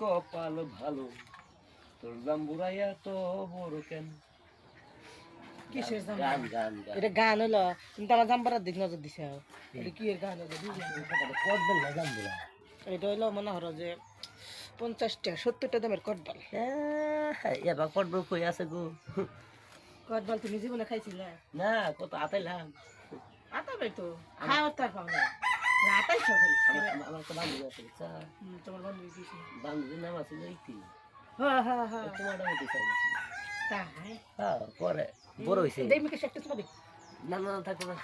কপাল ভালো। তোর জাম্বুরাইয়া তো বড় কেন? কিসের গান গান গান। এটা গান হলো তুমি আমার জাম্পারার দিক নজর দিছে। এটা কি এর গান হলো? বুঝলি না। জাম্বুরা এটা হইল মনে হলো যে পঞ্চাশটা সত্তরটা দামের কটবাল এবার করব কই আছে গো? কটবাল তুমি জীবনে খাইছিলে? না কত আতাইলাম। আতাবে তো তার খাও খালি আমার তো বান্ধবী আছে তোমার বান্ধবী কি বান্ধবীর নাম আছে লইতি হ্যাঁ হ্যাঁ হ্যাঁ তোমার নাম হইতে চাইছি তাই? হ্যাঁ পরে। বড় হইছে। দেখ মিকে একটা তোমাদের না না থাকো না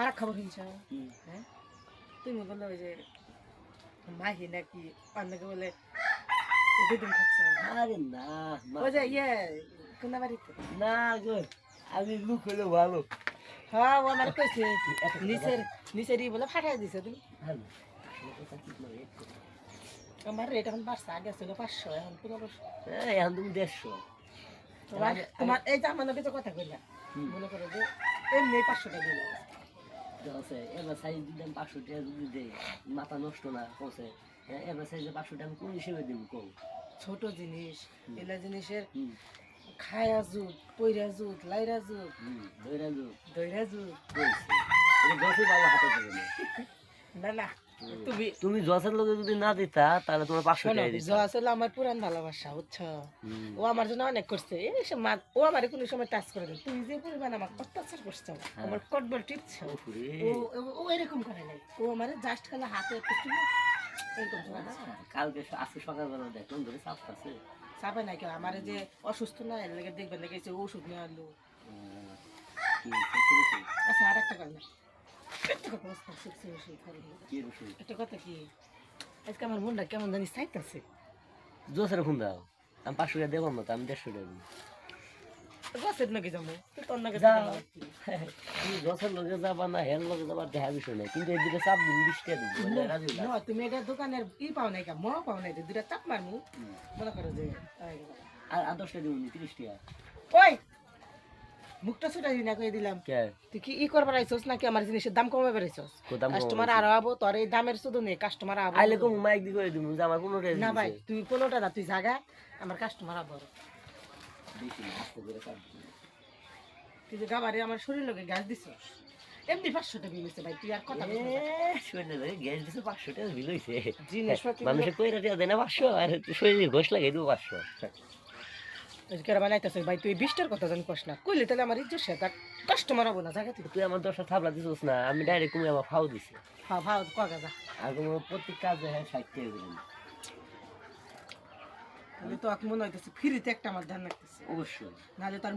আর খবর শুনছ? হ্যাঁ? তুমি বললে ওই যে মাহি নাকি অন্যকে বলে দুদিন থাকছে? আরে না ওই যে ইয়ে কোন বাড়িতে না গো আমি লুক হইলে ভালো। হ্যাঁ ও আমার কইছে নিচের নিচের বলে ফাটাই দিছে তুমি। আমার রেট এখন বাড়ছে আগে ছিল পাঁচশো এখন পনেরোশো এখন তুমি দেড়শো। তোমার তোমার এই যে আমার নবীতে কথা কইলা। হুম। মনে করো যে এমনি পাঁচশো টাকা দিলাম আছে এবার সাইজ দিলাম পাঁচশো টাকা যদি দেয় মাথা নষ্ট না হ্যাঁ এবার সাইজে পাঁচশো টাকা আমি কোন হিসেবে দিব কম ছোট জিনিস এলা জিনিসের খায়া জুত পইরা জুত লাইরা জুত ধরে জুত ভালো হাতে দেবে না না তুমি তুমি জসের লোকে যদি না দিতা তাহলে তোমার পাঁচশো টাকা দিতা জয়া আসলে আমার পুরান ভালোবাসা বুঝছ? ও আমার জন্য অনেক করছে। এই সে মা ও আমার কোনো সময় টাচ করে দেয় তুমি যে পরিমাণ আমার অত্যাচার করছ আমার কটবল টিপছো ও এরকম করে নাই। ও আমার জাস্ট খালি হাতে একটু চুমু এরকম চুমু কালকে আজকে সকালবেলা দেখলাম ধরে চাপে নাই কেউ আমার যে অসুস্থ না এর লেগে দেখবেন ওষুধ নিয়ে আনলো। কি সত্যি নাকি? আচ্ছা আর একটা কথা একটা কথা ওষুধ কি? আজকে আমার মনটা কেমন জানি চাইতেছে। জোসের ফোন দাও। আমি পাঁচশো টাকা দেবো না তো আমি দেড়শো টাকা দিবো। গাছের নাকি যাব? তোর নাকি যাও। জসের লগে যাবা না হের লগে যাবার দেখা বিষয় নাই। কিন্তু এদিকে চাপ দিন বিশ টাকা দিবো বুঝলে, রাজি হইলা? না তুমি এটা দোকানের ই পাও নাই কা ম পাও নাই দুটা চাপ মারমু। মনে করো যে। আর আর দশটা দিবো তিরিশ টাকা ওই! মুখটা ছুটাই না কই দিলাম। কে? তুই কি ই করবার আইছস নাকি আমার জিনিসের দাম কমাবে বেড়েছস কাস্টমার আরও আবো তোর এই দামের শুধু নেই কাস্টমার আবো। আইলে কম মাইক দি দিবো যে আমার কোনো টাকা না ভাই তুই কোনোটা না তুই জাগা আমার কাস্টমার আবো। বেশি আস্তে করে দিবো। তুই যে গাবারে আমার শরীর লোকে গ্যাস দিছস এমনি পাঁচশোটা বিল হইছে ভাই তুই আর কথা না। লাগে গ্যাস দিছে পাঁচশো টাকা বিল জিনিসপাতি মানুষের কইরা টাকা দেয় না পাঁচশো আর শরীরে ঘোষ লাগাই দেবো পাঁচশো। কেরা বানাইতেছে ভাই তুই বিশটার কথা জানি কস না। কইলে তাহলে আমার ইজ্জত সে তার কাস্টমার হব না জায়গা তুই তুই আমার দশটা থাবলা দিছিস না আমি ডাইরেক্ট কমে আমার ফাও দিছি। হ্যাঁ ভাও কগা যা। আর কোনো প্রত্যেক কাজে হ্যাঁ ষাট টাকা দিলাম তাহলে তো এখন মনে হইতেছে ফ্রিতে একটা আমার ধান লাগতেছে। অবশ্যই। নাহলে তার